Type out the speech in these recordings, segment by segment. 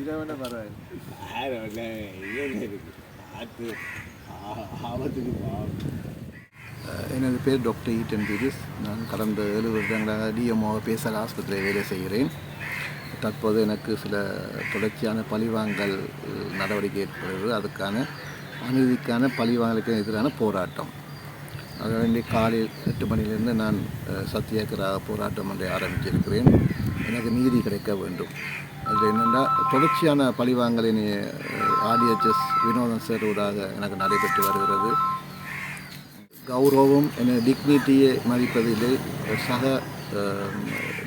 இரவன பரவாயில்ல யார் வந்து இது இருக்கு ஆபத்துக்கு எனது பேர் டாக்டர் ஈட்டன் பீரிஸ். நான் கடந்த ஏழு வருடங்களாக டிஎம்ஓ பேசல் ஆஸ்பத்திரியில் வேலை செய்கிறேன். தற்போது எனக்கு சில தொடர்ச்சியான பழிவாங்கல் நடவடிக்கை ஏற்படுகிறது. அதுக்கான அநீதிக்கான பழிவாங்கலுக்கு எதிரான போராட்டம். அது வேண்டி காலையில் எட்டு மணியிலிருந்து நான் சத்தியாகிரக போராட்டம் ஒன்றை ஆரம்பிச்சிருக்கிறேன் எனக்கு நீதி கிடைக்க வேண்டும். அதில் என்னென்னா தொடர்ச்சியான பழிவாங்கலின் ஆர்டிஎச்எஸ் வினோதன் சார் ஊடாக எனக்கு நடைபெற்று வருகிறது. கௌரவம் என டிக்னிட்டியை மதிப்பதில்லை சக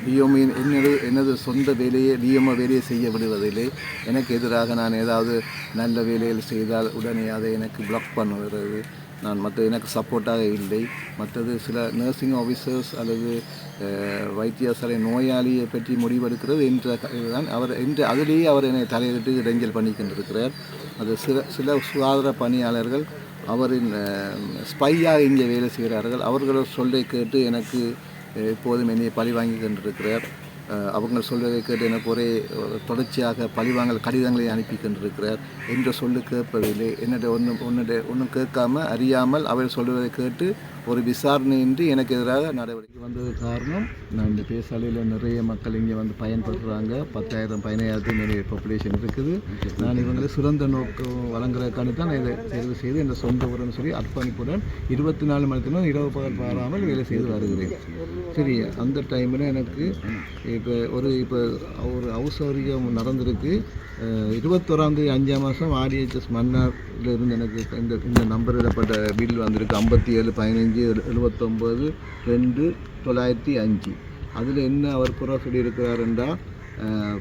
டிஎம்இன் என்னது எனது சொந்த வேலையை டிஎம்ஓ வேலையை செய்ய விடுவதில்லை எனக்கு எதிராக நான் ஏதாவது நல்ல வேலையில் செய்தால் உடனே அதை எனக்கு பிளாக் பண்ணுகிறது. நான் மற்ற எனக்கு சப்போர்ட்டாக இல்லை. மற்றது சில நர்சிங் ஆஃபீஸர்ஸ் அல்லது வைத்தியசாலை நோயாளியை பற்றி முடிவெடுக்கிறது என்ற தான் அவர் என்று அதிலேயே அவர் என்னை தலையிட்டு இடைஞ்சல் பண்ணி கொண்டிருக்கிறார் அது சில சில சுகாதார பணியாளர்கள் அவரின் ஸ்பையாக இங்கே வேலை செய்கிறார்கள். அவர்களோட சொல்லை கேட்டு எனக்கு எப்போதும் என்னை பழி வாங்கி கொண்டிருக்கிறார். அவங்க சொல்வதை கேட்டு எனக்கு ஒரே தொடர்ச்சியாக பழிவாங்கல் கடிதங்களை அனுப்பி கொண்டிருக்கிறார் என்ற சொல்லு கேட்பதில்லை. என்னுடைய ஒன்றும் ஒன்றுடைய ஒன்றும் கேட்காமல் அறியாமல் அவர் சொல்வதை கேட்டு ஒரு விசாரணையின்றி எனக்கு எதிராக நடவடிக்கை வந்தது காரணம் நான் இந்த பேசாலையில் நிறைய மக்கள் இங்கே வந்து பயன்படுத்துகிறாங்க பத்தாயிரம் பதினாயிரத்துக்கு நிறைய பாப்புலேஷன் இருக்குது. நான் இவங்களை சிறந்த நோக்கம் வழங்குறதுக்கான தான் நான் இதை தேர்வு செய்து என் சொந்த உரம் சொல்லி அர்ப்பணிப்புடன் இருபத்தி நாலு மணி நேரம் இரவு பகல் பாராமல் வேலை செய்து வருகிறேன். சரி அந்த டைமில் எனக்கு இப்போ ஒரு இப்போ ஒரு அவசரியம் நடந்திருக்கு. இருபத்தோராந்தேதி அஞ்சாம் மாதம் ஆடிஹெச்எஸ் மன்னார்ல இருந்து எனக்கு இந்த இந்த நம்பர் இடப்பட்ட பில் வந்திருக்கு. ஐம்பத்தி ஏழு பதினைஞ்சு எழுபத்தொம்போது ரெண்டு தொள்ளாயிரத்தி அஞ்சு. அதில் என்ன அவர் குறை சொல்லியிருக்கிறார் என்றால்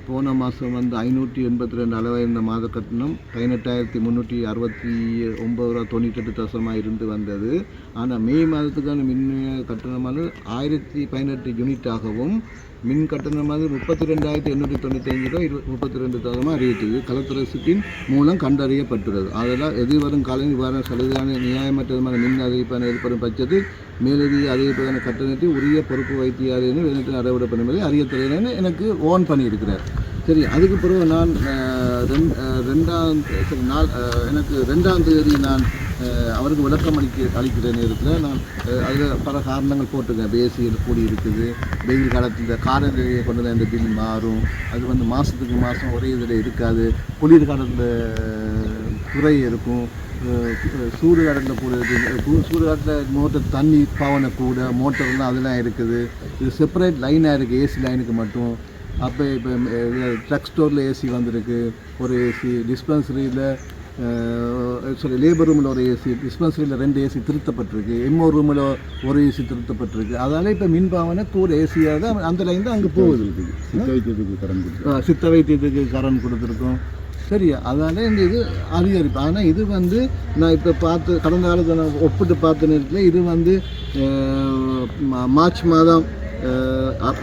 போன மாதம் வந்து ஐநூற்றி எண்பத்தி ரெண்டு அளவாயிருந்த மாத கட்டணம் பதினெட்டாயிரத்தி முந்நூற்றி அறுபத்தி ஒம்பது ரூபா தொண்ணூற்றெட்டு தசமாக இருந்து வந்தது. ஆனால் மே மாதத்துக்கான மின் கட்டணமானது ஆயிரத்தி பதினெட்டு யூனிட்டாகவும் மின் கட்டணமானது முப்பத்தி ரெண்டாயிரத்தி எண்ணூற்றி தொண்ணூத்தஞ்சு ரூபா இரு முப்பத்தி ரெண்டு தசமாக அறிவித்தது கலெக்டரேசத்தின் மூலம் கண்டறியப்பட்டுள்ளது. அதனால் எதிர்வரும் காலையில் இவ்வாறான சலுகையான நியாயமற்றதுமான மின் அறிவிப்பான ஏற்படும் பட்சத்தில் மேலதிக அறிவிப்பதான கட்டணத்தை உரிய பொறுப்பு வைத்தியாரின்னு வெளியிட்டு நடவடிக்கை என்பதை அறியத்தலைன்னு எனக்கு ஓன் பண்ணியிருக்கிறார். சரி அதுக்கு பிறகு நான் ரெண்- ரெண்டாம் சரி, நாள் எனக்கு ரெண்டாம் தேதி நான் அவருக்கு விளக்கம் அளிக்க அளிக்கிற நேரத்தில் நான் அதில் பல காரணங்கள் போட்டிருக்கேன். பேசி கூடி இருக்குது. வெயில் காலத்தில் காலநிலையை கொண்டு தான் இந்த பில் மாறும். அது வந்து மாதத்துக்கு மாதம் ஒரே இதில் இருக்காது. குளிர் காலத்தில் குறை இருக்கும். அஹ், சூடு காலத்தில் கூட இருக்குது சூடு காலத்தில் மோட்டர் தண்ணி பாவனை கூட மோட்டர்லாம் அதெல்லாம் இருக்குது. இது செப்பரேட் லைனாக இருக்குது ஏசி லைனுக்கு மட்டும். அப்போ இப்போ ட்ரக் ஸ்டோரில் ஏசி வந்திருக்கு. ஒரு ஏசி டிஸ்பென்சரியில் சாரி லேபர் ரூமில் ஒரு ஏசி டிஸ்பென்சரியில் ரெண்டு ஏசி திருத்தப்பட்டிருக்கு. எம்ஓ ரூமில் ஒரு ஏசி திருத்தப்பட்டிருக்கு. அதனால் இப்போ மின்பாவனை கூட ஏசியாக தான் அந்த லைன் தான் அங்கே போகுது. சித்த வைத்தியத்துக்கு கடன் சித்த வைத்தியத்துக்கு கரண்ட் கொடுத்துருக்கோம். சரியா அதனால் இந்த இது அதிகரிப்பு. ஆனால் இது வந்து நான் இப்போ பார்த்து கடந்த காலத்தை நான் ஒப்பிட்டு பார்த்த நேரத்தில் இது வந்து மார்ச் மாதம்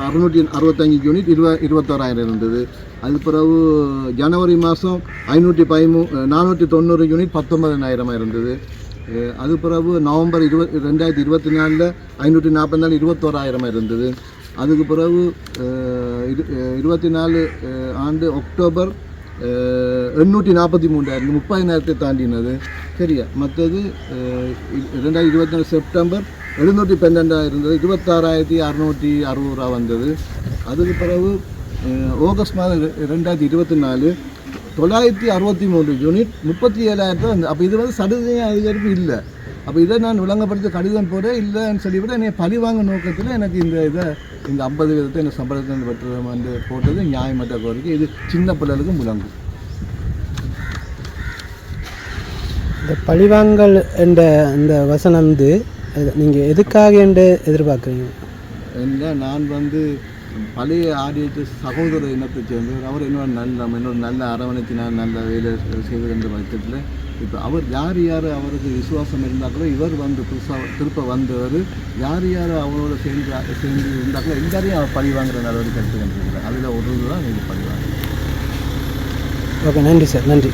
அறுநூற்றி அறுபத்தஞ்சு யூனிட் இருவ இருபத்தோராயிரம் இருந்தது. அது பிறகு ஜனவரி மாதம் ஐநூற்றி பதிமூ நானூற்றி தொண்ணூறு யூனிட் பத்தொன்பதனாயிரமாக இருந்தது. அது பிறகு நவம்பர் இருபத் ரெண்டாயிரத்தி இருபத்தி நாலில் ஐநூற்றி நாற்பத்தி நாலு இருபத்தோராயிரமாக இருந்தது. அதுக்கு பிறகு இரு இருபத்தி நாலு ஆண்டு அக்டோபர் எண்ணூற்றி நாற்பத்தி மூன்றாயிரம் முப்பதினாயிரத்தை தாண்டினது. சரியா? மற்றது ரெண்டாயிரத்தி இருபத்தி நாலு செப்டம்பர் எழுநூற்றி பன்னெண்டாயிரம் இருந்தது. இருபத்தாறாயிரத்தி அறநூற்றி அறுபது ரூபா வந்தது. அதுக்கு பிறகு ஆகஸ்ட் மாதம் ரெ- ரெண்டாயிரத்தி இருபத்தி நாலு தொள்ளாயிரத்தி அறுபத்தி மூணு யூனிட் முப்பத்தி ஏழாயிரத்து வந்து அப்போ இது வந்து சடுதிய அதிகரிப்பு இல்லை. அப்போ இதை நான் விளங்கப்படுத்த கடிதம் போட இல்லைன்னு சொல்லிவிட்டு என்னை பழிவாங்க நோக்கத்தில் எனக்கு இந்த இதை இந்த ஐம்பது விதத்தை என்ன சம்பளத்தை பெற்று வந்து போட்டது நியாயமற்ற கோரிக்கை. இது சின்ன பிள்ளைகளுக்கும் விளங்கும். இந்த பழிவாங்கல் என்ற அந்த வசனம் வந்து நீங்கள் எதுக்காக என்று எதிர்பார்க்குறீங்க? என்ன நான் வந்து பழைய ஆடியத்து சகோதர இனத்தை சேர்ந்தவர். அவர் என்னோட நல்ல என்னோட நல்ல அரவணைத்து நான் நல்ல வேலை செய்வது என்ற பட்சத்தில் இப்போ அவர் யார் யார் அவருக்கு விசுவாசம் இருந்தாங்களோ இவர் வந்து புதுசாக திருப்ப வந்தவர். யார் யார் அவரோட சேர்ந்து சேர்ந்து இருந்தாங்களோ எல்லாரையும் அவர் பழி வாங்குற நடவடிக்கை எடுத்து கொண்டிருக்கிறார். அதில் ஒரு தான் இது பழி வாங்குறது ஓகே நன்றி சார் நன்றி.